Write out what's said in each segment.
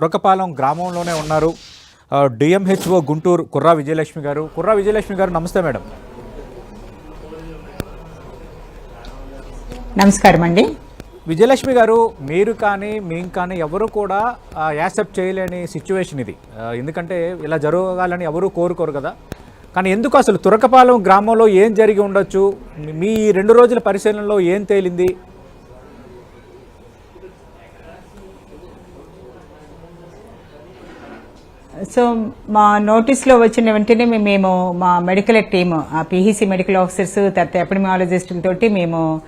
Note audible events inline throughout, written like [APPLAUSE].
పురకపాలెం గ్రామంలోనే ఉన్నారు. డిఎంహెచ్ఓ గుంటూరు కుర్రా విజయలక్ష్మి గారు. కుర్రా విజయలక్ష్మి గారు నమస్తే మేడం. నమస్కారం అండి. విజయలక్ష్మి గారు మీరు కానీ మేము కానీ ఎవరు కూడా యాక్సెప్ట్ చేయలేని సిచ్యువేషన్ ఇది. ఎందుకంటే ఇలా జరగాలని ఎవరు కోరుకోరు కదా. కానీ ఎందుకు అసలు తురకపాలెం గ్రామంలో ఏం జరిగి ఉండొచ్చు? మీ రెండు రోజుల పరిశీలనలో ఏం తేలింది? సో మా నోటీస్లో వచ్చిన వెంటనే మేము మా మెడికల్ టీమ్ ఆ పిహెసి మెడికల్ ఆఫీసర్స్ తర్వాత ఎపిడమియాలజిస్టులతోటి మేము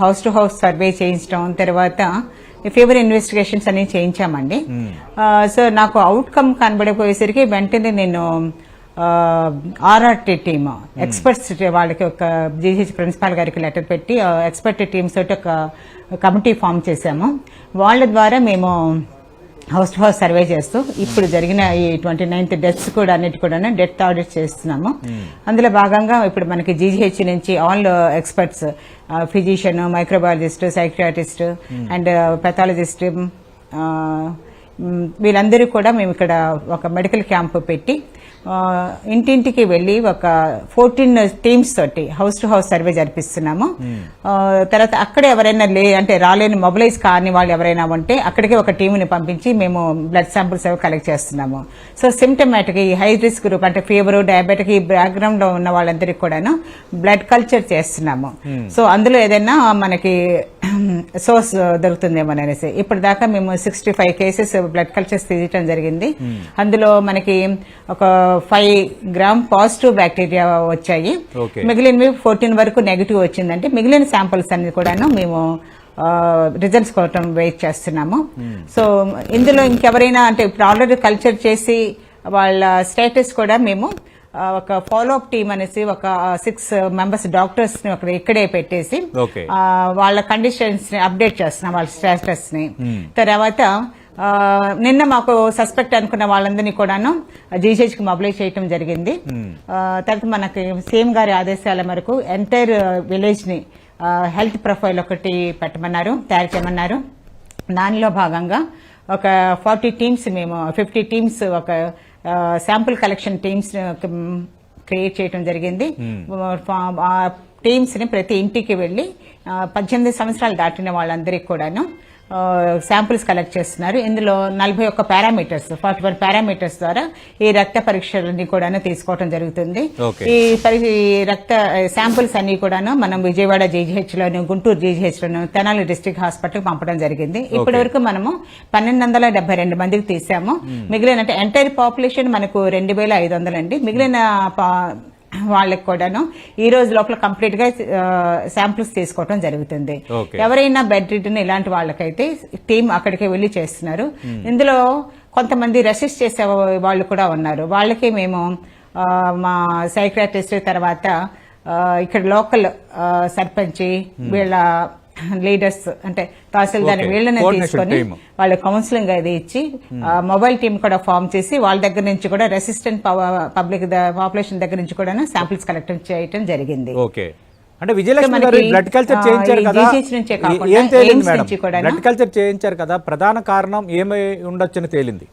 హౌస్ టు హౌస్ సర్వే చేయించడం తర్వాత ఫీవర్ ఇన్వెస్టిగేషన్స్ అనేవి చేయించామండి. సో నాకు అవుట్కమ్ కనబడిపోయేసరికి వెంటనే నేను ఆర్ఆర్టీ టీమ్ ఎక్స్పర్ట్స్ వాళ్ళకి ఒక జీహెచ్ ప్రిన్సిపాల్ గారికి లెటర్ పెట్టి ఎక్స్పర్ట్ టీమ్స్ తోటి ఒక కమిటీ ఫామ్ చేశాము. వాళ్ళ ద్వారా మేము హౌస్ టు హౌస్ సర్వే చేస్తూ ఇప్పుడు జరిగిన ఈ ట్వంటీ నైన్త్ డెత్స్ కూడా అన్నిటి కూడా డెత్ ఆడిట్ చేస్తున్నాము. అందులో భాగంగా ఇప్పుడు మనకి జీజీహెచ్ నుంచి all experts physician microbiologist psychiatrist and pathologist వీళ్ళందరూ కూడా మేము ఇక్కడ ఒక మెడికల్ క్యాంప్ పెట్టి ఇంటింటికి వెళ్ళి ఒక ఫోర్టీన్ టీమ్స్ తోటి హౌస్ టు హౌస్ సర్వే జరిపిస్తున్నాము. ఆ, తర్వాత అక్కడ ఎవరైనా లే అంటే రాలేని మొబిలైజ్ కాని వాళ్ళు ఎవరైనా ఉంటే అక్కడికి ఒక టీంని పంపించి మేము బ్లడ్ శాంపుల్స్ అవి కలెక్ట్ చేస్తున్నాము. సో సిమ్టమాటిక్ ఈ హై రిస్క్ గ్రూప్ అంటే ఫీవర్ డయాబెటిక్ ఈ బ్యాక్గ్రౌండ్లో ఉన్న వాళ్ళందరికీ కూడాను బ్లడ్ కల్చర్ చేస్తున్నాము. సో అందులో ఏదైనా మనకి [CLEARS THROAT] సోర్స్ దొరుకుతుందేమో అనేసి. ఇప్పుడు దాకా మేము sixty five cases blood cultures తీయటం జరిగింది. అందులో మనకి ఒక ఫైవ్ గ్రామ్ పాజిటివ్ బ్యాక్టీరియా వచ్చాయి. మిగిలినవి ఫోర్టీన్ వరకు నెగిటివ్ వచ్చిందంటే మిగిలిన శాంపుల్స్ అన్ని కూడాను మేము రిజల్ట్స్ కోసం వెయిట్ చేస్తున్నాము. సో ఇందులో ఇంకెవరైనా అంటే ఇప్పుడు ఆల్రెడీ కల్చర్ చేసి వాళ్ళ స్టేటస్ కూడా మేము ఒక ఫాలో అప్ టీమ్ అనేసి ఒక సిక్స్ మెంబర్స్ డాక్టర్స్ని అక్కడ ఇక్కడే పెట్టేసి వాళ్ళ కండిషన్స్ని అప్డేట్ చేస్తున్నాం వాళ్ళ స్టేటస్ని. తర్వాత ఆ, నిన్న మాకు సస్పెక్ట్ అనుకున్న వాళ్ళందరినీ కూడాను జీజేజ్కి మొబిలైజ్ చేయటం జరిగింది. ఆ, తర్వాత మనకి సీఎం గారి ఆదేశాల మేరకు ఎంటైర్ విలేజ్ని హెల్త్ ప్రొఫైల్ ఒకటి పెట్టమన్నారు తయారు చేయమన్నారు. దానిలో భాగంగా ఒక ఫార్టీ టీమ్స్ మేము ఫిఫ్టీ టీమ్స్ ఒక శాంపుల్ కలెక్షన్ టీమ్స్ క్రియేట్ చేయడం జరిగింది. ఆ టీమ్స్ని ప్రతి ఇంటికి వెళ్ళి ఆ, పద్దెనిమిది సంవత్సరాలు దాటిన వాళ్ళందరికీ కూడాను శాంపుల్స్ కలెక్ట్ చేస్తున్నారు. ఇందులో నలభై ఒక్క పారామీటర్స్ ఫార్టీ వన్ పారామీటర్స్ ద్వారా ఈ రక్త పరీక్షలన్నీ కూడాను తీసుకోవడం జరుగుతుంది. ఈ రక్త శాంపుల్స్ అన్ని కూడాను మనం విజయవాడ జీజీహెచ్ లోను గుంటూరు జీజీహెచ్ లోను తెనాలి డిస్ట్రిక్ట్ హాస్పిటల్ పంపడం జరిగింది. ఇప్పటి వరకు మనము పన్నెండు వందల డెబ్బై రెండు మందికి తీసాము. మిగిలిన అంటే ఎంటైర్ పాపులేషన్ మనకు రెండు వేల ఐదు వందలండి. మిగిలిన వాళ్ళకి కూడాను. ఈ రోజు లోపల కంప్లీట్గా శాంపుల్స్ తీసుకోవడం జరుగుతుంది. ఎవరైనా బెడ్ రిటర్న్ ఇలాంటి వాళ్ళకైతే టీం అక్కడికి వెళ్ళి చేస్తున్నారు. ఇందులో కొంతమంది రెసిస్ట్ చేసే వాళ్ళు కూడా ఉన్నారు. వాళ్ళకి మేము మా సైక్రాటిస్ట్ తర్వాత ఇక్కడ లోకల్ సర్పంచ్ వీళ్ళ లీడర్స్ అంటే తహసీల్దార్. వీళ్ళని తీసుకొని. వాళ్ళ కౌన్సిలింగ్ అది ఇచ్చి ఆ, మొబైల్ టీం కూడా ఫామ్ చేసి వాళ్ళ దగ్గర నుంచి కూడా రెసిస్టెంట్ పబ్లిక్ పాపులేషన్ దగ్గర నుంచి కూడా శాంపిల్స్ కలెక్ట్ చేయడం జరిగింది ఓకే అంటే విజయలక్ష్మి గారు బ్లడ్ కల్చర్ చేయించారు కదా ఏ- తేలింది మేడం. బ్లడ్ కల్చర్ చేయించారు కదా ప్రధాన కారణం ఏమై ఉండొచ్చని తేలింది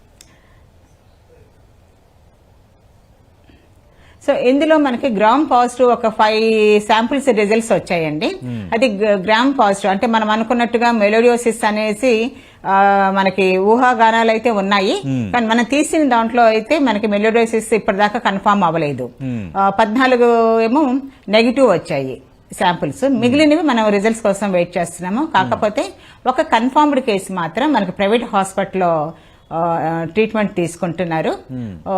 సో ఇందులో మనకి గ్రామ్ పాజిటివ్ ఒక ఫైవ్ శాంపిల్స్ రిజల్ట్స్ వచ్చాయండి. అది గ- గ్రామ్ పాజిటివ్ అంటే మనం అనుకున్నట్టుగా మెలోడియోసిస్ అనేసి మనకి ఊహాగానాలు అయితే ఉన్నాయి. కానీ మనం తీసిన దాంట్లో అయితే మనకి మెలోడియోసిస్ ఇప్పటిదాకా కన్ఫామ్ అవ్వలేదు. ఆ, పద్నాలుగు ఏమో నెగిటివ్ వచ్చాయి శాంపిల్స్ మిగిలినవి మనం రిజల్ట్స్ కోసం వెయిట్ చేస్తున్నాము. కాకపోతే ఒక కన్ఫర్మ్డ్ కేసు మాత్రం మనకి ప్రైవేట్ హాస్పిటల్లో ట్రీట్మెంట్ తీసుకుంటున్నారు. ఆ,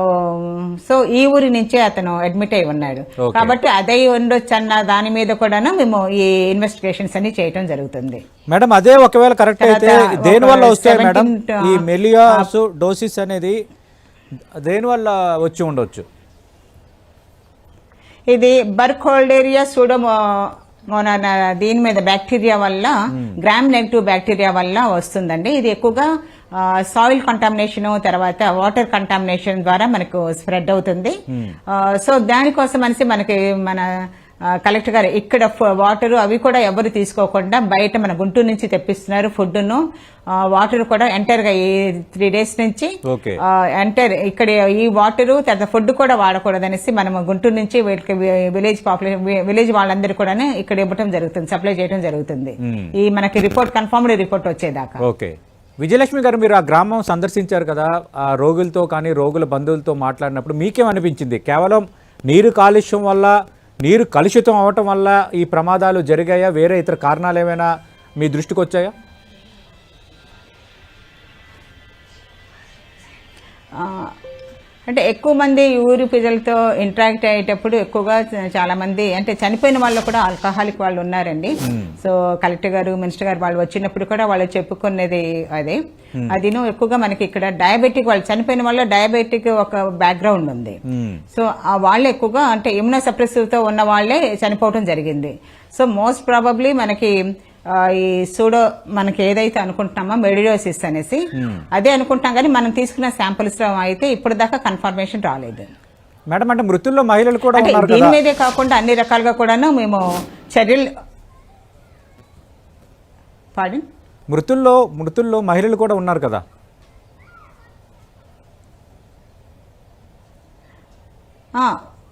సో ఈ ఊరి నుంచే అతను అడ్మిట్ అయి ఉన్నాడు. కాబట్టి అదే ఉండొచ్చు అన్న దాని మీద కూడాను మేము ఈ ఇన్వెస్టిగేషన్స్ అన్ని చేయటం జరుగుతుంది. మేడం అదే ఒకవేళ కరెక్ట్ అయితే దేని వల్ల వస్తాయి మేడం 17 ఈ మెలియాస్ డోసిస్ అనేది దేని వల్ల వచ్చి ఉండొచ్చు? ఇది బర్క్ హోల్డేరియా సూడోమో దీని మీద బ్యాక్టీరియా వల్ల గ్రామ్ నెగిటివ్ బ్యాక్టీరియా వల్ల వస్తుందండి. ఇది ఎక్కువగా సాయిల్ కంటామినేషన్ తర్వాత వాటర్ కంటామినేషన్ ద్వారా మనకు స్ప్రెడ్ అవుతుంది. సో దానికోసం అనేసి మనకి మన కలెక్టర్ గారు ఇక్కడ వాటర్ అవి కూడా ఎవరు తీసుకోకుండా బయట మన గుంటూరు నుంచి తెప్పిస్తున్నారు ఫుడ్ను వాటర్ కూడా ఎంటర్గా ఈ త్రీ డేస్ నుంచి ఎంటర్ ఇక్కడ ఈ వాటర్ తర్వాత ఫుడ్ కూడా వాడకూడదు అనేసి మనం గుంటూరు నుంచి వీళ్ళకి విలేజ్ పాపులేషన్ విలేజ్ వాళ్ళందరూ కూడా ఇక్కడ ఇవ్వటం జరుగుతుంది సప్లై చేయడం జరుగుతుంది. ఈ మనకి రిపోర్ట్ కన్ఫర్మ్డ్ రిపోర్ట్ వచ్చేదాకా. ఓకే విజయలక్ష్మి గారు మీరు ఆ గ్రామం సందర్శించారు కదా ఆ రోగులతో కానీ రోగుల బంధువులతో మాట్లాడినప్పుడు మీకేమనిపించింది కేవలం నీరు కాలుష్యం వల్ల నీరు కలుషితం అవటం వల్ల ఈ ప్రమాదాలు జరిగాయా? వేరే ఇతర కారణాలు ఏమైనా మీ దృష్టికి వచ్చాయా? అంటే ఎక్కువ మంది ఊరి ప్రజలతో ఇంటరాక్ట్ అయ్యేటప్పుడు ఎక్కువగా చాలా మంది అంటే చనిపోయిన వాళ్ళు కూడా ఆల్కహాలిక్ వాళ్ళు ఉన్నారండి. సో కలెక్టర్ గారు మినిస్టర్ గారు వాళ్ళు వచ్చినప్పుడు కూడా వాళ్ళు చెప్పుకునేది అదే. అదిను ఎక్కువగా మనకి ఇక్కడ డయాబెటిక్ వాళ్ళు చనిపోయిన వాళ్ళు డయాబెటిక్ ఒక బ్యాక్గ్రౌండ్ ఉంది. సో ఆ వాళ్ళు ఎక్కువగా అంటే ఇమ్యూనో తో ఉన్న వాళ్ళే చనిపోవడం జరిగింది. సో మోస్ట్ ప్రాబబ్లీ మనకి ఈ సూడో మనకి ఏదైతే అనుకుంటున్నామో మెడిడోసిస్ అనేసి అదే అనుకుంటాం కానీ మనం తీసుకున్న శాంపుల్స్లో అయితే ఇప్పుడు దాకా కన్ఫర్మేషన్ రాలేదు. మేడం అంటే మృతుల్లో మహిళలు కూడా దీని మీదే కాకుండా అన్ని రకాలుగా కూడాను మేము చర్యలు పాడి మృతుల్లో మృతుల్లో మహిళలు కూడా ఉన్నారు కదా. ఆ,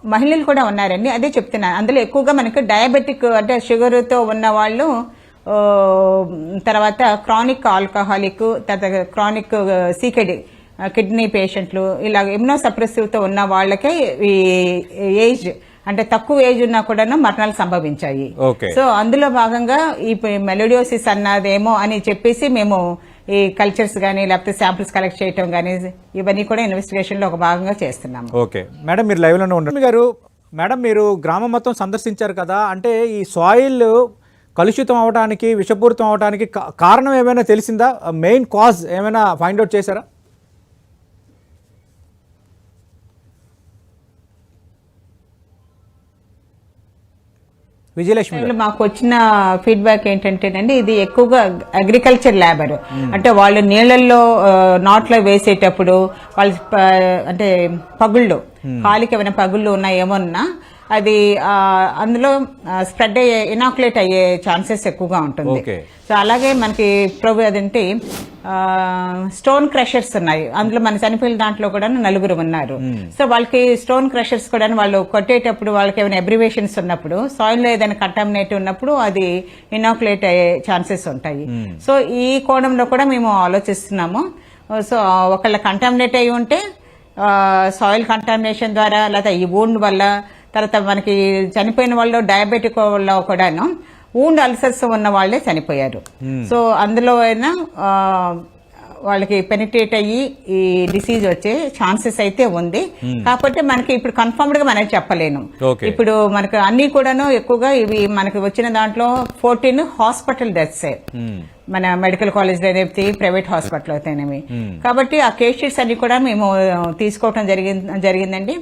మహిళలు కూడా ఉన్నారండి. అదే చెప్తున్నాను. అందులో ఎక్కువగా మనకి డయాబెటిక్ అంటే షుగర్తో ఉన్న వాళ్ళు తర్వాత క్రానిక్ ఆల్కహాలిక్ తర్వాత క్రానిక్ సీకెడి కిడ్నీ పేషెంట్లు ఇలా ఎమ్నో తో ఉన్న వాళ్ళకే ఈ ఏజ్ అంటే తక్కువ ఏజ్ ఉన్నా కూడాను మరణాలు సంభవించాయి. ఓకే. సో అందులో భాగంగా ఈ మెలోడియోసిస్ అన్నదేమో అని చెప్పేసి మేము ఈ కల్చర్స్ కానీ లేకపోతే శాంపిల్స్ కలెక్ట్ చేయటం కానీ ఇవన్నీ కూడా ఇన్వెస్టిగేషన్లో ఒక భాగంగా చేస్తున్నాము. ఓకే. మేడం మీరు లైవ్లోనే ఉండండి. గారు మేడం మీరు గ్రామం మొత్తం సందర్శించారు కదా అంటే ఈ సాయిల్ కలుషితం అవడానికి విషపూరితం అవడానికి కారణం ఏమైనా తెలిసిందా? మెయిన్ కాజ్ ఏమైనా ఫైండ్ అవుట్ చేశారా? విజయలక్ష్మి మాకు వచ్చిన ఫీడ్బ్యాక్ ఏంటంటేనండి ఇది ఎక్కువగా అగ్రికల్చర్ లేబర్ అంటే వాళ్ళు నీళ్ళల్లో ఆ, నాట్లో వేసేటప్పుడు వాళ్ళు అంటే పగుళ్ళు కాలికి ఏమైనా పగుళ్ళు ఉన్నాయేమోన్నా అది అందులో స్ప్రెడ్ అయ్యే ఇనాకులేట్ అయ్యే ఛాన్సెస్ ఎక్కువగా ఉంటుంది. సో అలాగే మనకి ప్రభు అదంటే స్టోన్ క్రషర్స్ ఉన్నాయి. అందులో మన చనిపోయిన దాంట్లో కూడా నలుగురు ఉన్నారు. సో వాళ్ళకి స్టోన్ క్రషర్స్ కూడా వాళ్ళు కొట్టేటప్పుడు వాళ్ళకి ఏమైనా ఎబ్రివేషన్స్ ఉన్నప్పుడు సాయిల్లో ఏదైనా కంటామినేట్ ఉన్నప్పుడు అది ఇనాకులేట్ అయ్యే ఛాన్సెస్ ఉంటాయి. సో ఈ కోణంలో కూడా మేము ఆలోచిస్తున్నాము. సో ఒకళ్ళ కంటామినేట్ అయి ఉంటే సాయిల్ కంటామినేషన్ ద్వారా లేదా ఈ వూండ్ వల్ల తర్వాత మనకి చనిపోయిన వాళ్ళు డయాబెటిక్ వల్ల కూడాను వూండ్ అల్సర్స్ ఉన్న వాళ్ళే చనిపోయారు. సో అందులో అయినా వాళ్ళకి పెనిట్రేట్ అయ్యి ఈ డిసీజ్ వచ్చే ఛాన్సెస్ అయితే ఉంది. కాకపోతే మనకి ఇప్పుడు కన్ఫర్మ్డ్గా మనం చెప్పలేను. ఇప్పుడు మనకు అన్ని కూడాను ఎక్కువగా ఇవి మనకి వచ్చిన దాంట్లో ఫోర్టీన్ హాస్పిటల్ డెత్స్. మన మెడికల్ కాలేజ్ అయితే ప్రైవేట్ హాస్పిటల్ అయితేనేమి కాబట్టి ఆ కేస్ షీట్స్ అన్ని కూడా మేము తీసుకోవటం జరిగింది జరిగిందండి.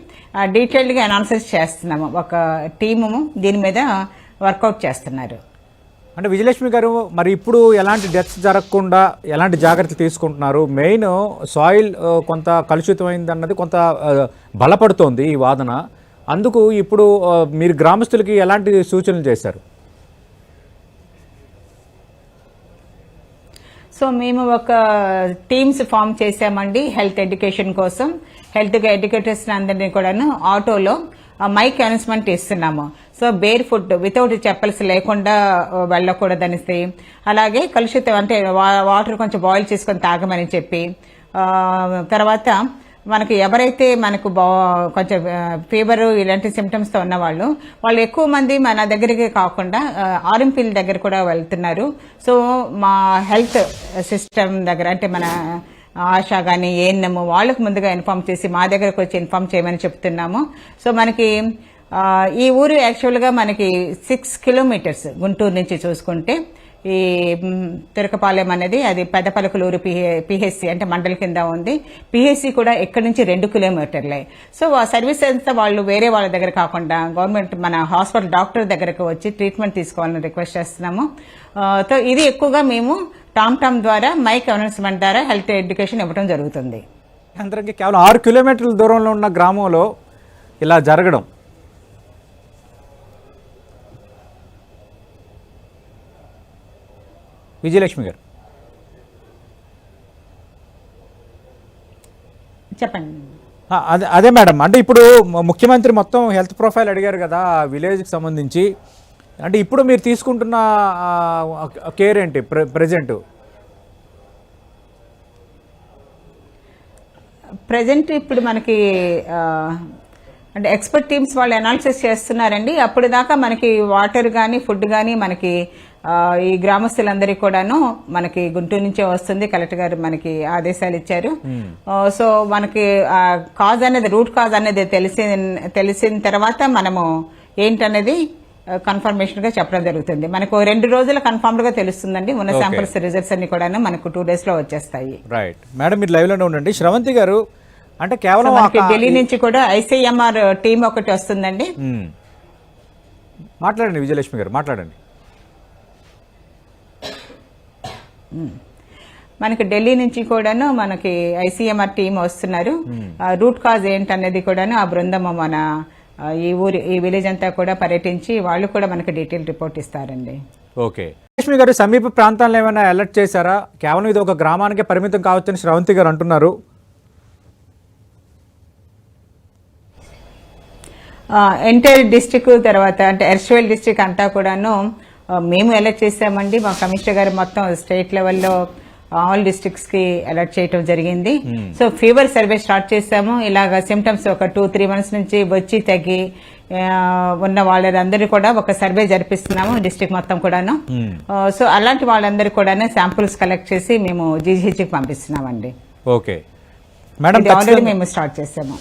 డీటెయిల్డ్గా అనాలిసిస్ చేస్తున్నాము. ఒక టీము దీని మీద వర్కౌట్ చేస్తున్నారు. అంటే విజయలక్ష్మి గారు మరి ఇప్పుడు ఎలాంటి డెత్స్ జరగకుండా ఎలాంటి జాగ్రత్తలు తీసుకుంటున్నారు? మెయిన్ సాయిల్ కొంత కలుషితమైంది అన్నది కొంత బలపడుతోంది ఈ వాదన. అందుకు ఇప్పుడు మీరు గ్రామస్తులకి ఎలాంటి సూచనలు చేశారు? సో మేము ఒక టీమ్స్ ఫామ్ చేసామండి హెల్త్ ఎడ్యుకేషన్ కోసం. హెల్త్ ఎడ్యుకేటర్స్ అందరినీ కూడాను ఆటోలో మైక్ అనౌన్స్మెంట్ ఇస్తున్నాము. So bear food without chappals లేకుండా వెళ్ళకూడదనేసి. అలాగే కలుషితం అంటే వా- వాటర్ కొంచెం బాయిల్ చేసుకొని తాగమని చెప్పి. తర్వాత మనకి ఎవరైతే మనకు బా కొంచెం ఫీవర్ ఇలాంటి సిమ్టమ్స్తో ఉన్నవాళ్ళు వాళ్ళు ఎక్కువ మంది మన దగ్గరికి కాకుండా ఆర్ఎంపీల దగ్గర కూడా వెళ్తున్నారు. సో మా హెల్త్ సిస్టమ్ దగ్గర అంటే మన ఆశ కానీ ఏఎన్ఎం వాళ్ళకు ముందుగా ఇన్ఫార్మ్ చేసి మా దగ్గరకు వచ్చి ఇన్ఫార్మ్ చేయమని చెప్తున్నాము. సో మనకి ఈ ఊరు యాక్చువల్గా మనకి సిక్స్ కిలోమీటర్స్ గుంటూరు నుంచి చూసుకుంటే ఈ తిరకపాలెం అనేది అది పెద్దపలకలూరు పిహెచ్సి అంటే మండలి కింద ఉంది. పిహెచ్సి కూడా ఇక్కడ నుంచి రెండు కిలోమీటర్లే. సో ఆ సర్వీస్ అంతా వాళ్ళు వేరే వాళ్ళ దగ్గర కాకుండా గవర్నమెంట్ మన హాస్పిటల్ డాక్టర్ దగ్గరకు వచ్చి ట్రీట్మెంట్ తీసుకోవాలని రిక్వెస్ట్ చేస్తున్నాము. సో ఇది ఎక్కువగా మేము టామ్ టామ్ ద్వారా మైక్ అనౌన్స్మెంట్ ద్వారా హెల్త్ ఎడ్యుకేషన్ ఇవ్వడం జరుగుతుంది. అందరికీ కేవలం ఆరు కిలోమీటర్ల దూరంలో ఉన్న గ్రామంలో ఇలా జరగడం విజయలక్ష్మి గారు. చెప్పండి. అదే అదే మేడం. అంటే ఇప్పుడు ముఖ్యమంత్రి మొత్తం హెల్త్ ప్రొఫైల్ అడిగారు కదా విలేజ్కి సంబంధించి. అంటే ఇప్పుడు మీరు తీసుకుంటున్న కేర్ ఏంటి? ప్రె ప్రజెంట్? ప్రజెంట్ ఇప్పుడు మనకి అంటే ఎక్స్పర్ట్ టీమ్స్ వాళ్ళు అనాలిసిస్ చేస్తున్నారండి. అప్పుడు దాకా మనకి వాటర్ కానీ ఫుడ్ కానీ మనకి ఈ గ్రామస్తులందరికీ కూడాను మనకి గుంటూరు నుంచే వస్తుంది. కలెక్టర్ గారు మనకి ఆదేశాలు ఇచ్చారు. ఆ, సో మనకి కాజ్ అనేది రూట్ కాజ్ అనేది తెలిసి తెలిసిన తర్వాత మనము ఏంటనేది కన్ఫర్మేషన్గా చెప్పడం జరుగుతుంది. మనకు రెండు రోజుల కన్ఫర్మ్డ్గా తెలుస్తుందండి. ఉన్న. శాంపిల్స్ రిజల్ట్స్ అన్ని కూడాను మనకు టూ డేస్లో వచ్చేస్తాయి. రైట్ మేడం మీరు లైవ్లోనే ఉండండి. శ్రవంతి గారు అంటే కేవలం ఢిల్లీ నుంచి కూడా ఐసీఎంఆర్ టీం ఒకటి వస్తుందండి. మాట్లాడండి విజయలక్ష్మి గారు మాట్లాడండి. మనకి ఢిల్లీ నుంచి కూడాను మనకి ఐసీఎంఆర్ టీం వస్తున్నారు. రూట్ కాజ్ ఏంటనేది కూడాను ఆ బృందం మన ఈ ఊరి ఈ విలేజ్ అంతా కూడా పర్యటించి వాళ్ళు కూడా మనకి డీటెయిల్ రిపోర్ట్ ఇస్తారండి. ఓకే. లక్ష్మి గారు సమీప ప్రాంతాలను ఏమైనా అలర్ట్ చేశారా? కేవలం ఇది ఒక గ్రామానికే పరిమితం కావచ్చని శ్రవంతి గారు అంటున్నారు. ఎంటైర్ డిస్టిక్ తర్వాత అంటే ఎర్షవెల్ డిస్టిక్ అంతా కూడాను మేము అలర్ట్ చేసామండి. మా కమిషనర్ గారు మొత్తం స్టేట్ లెవెల్లో ఆల్ డిస్ట్రిక్ట్స్కి అలర్ట్ చేయటం జరిగింది. సో ఫీవర్ సర్వే స్టార్ట్ చేసాము. ఇలాగ సిమ్టమ్స్ ఒక టూ త్రీ మంత్స్ నుంచి వచ్చి తగ్గి ఉన్న వాళ్ళందరూ కూడా ఒక సర్వే జరిపిస్తున్నాము డిస్ట్రిక్ట్ మొత్తం కూడాను. సో అలాంటి వాళ్ళందరూ కూడా శాంపుల్స్ కలెక్ట్ చేసి మేము జీజీహెచ్కి పంపిస్తున్నామండి. ఓకే మేడం ఆల్రెడీ మేము స్టార్ట్ చేసాము.